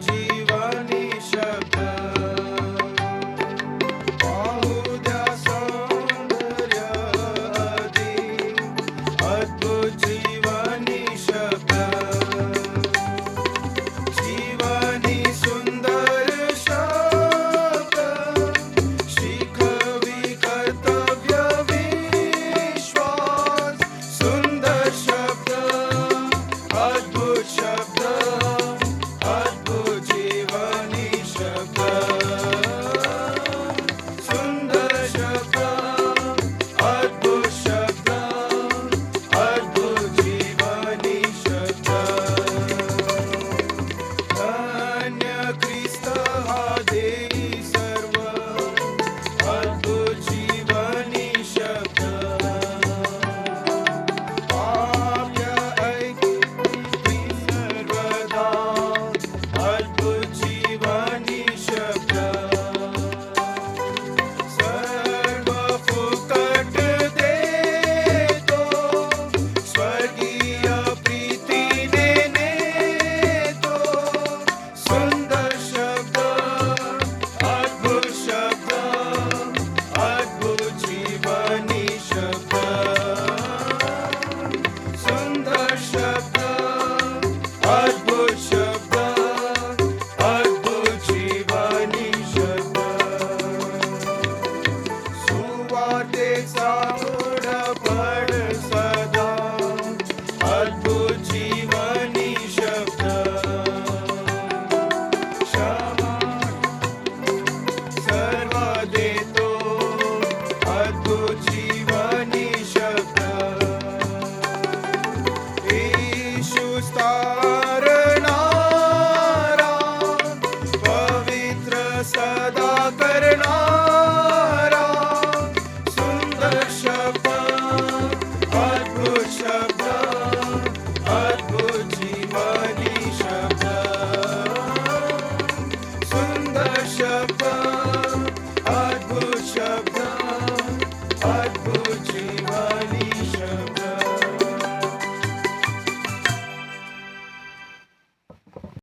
Jesus. ते साण वण सदा अदु जीवनी शब्दा शर्मा देंदो अदु जीवनी शब्दा यीशु सारना पवित्र सदा कर्णा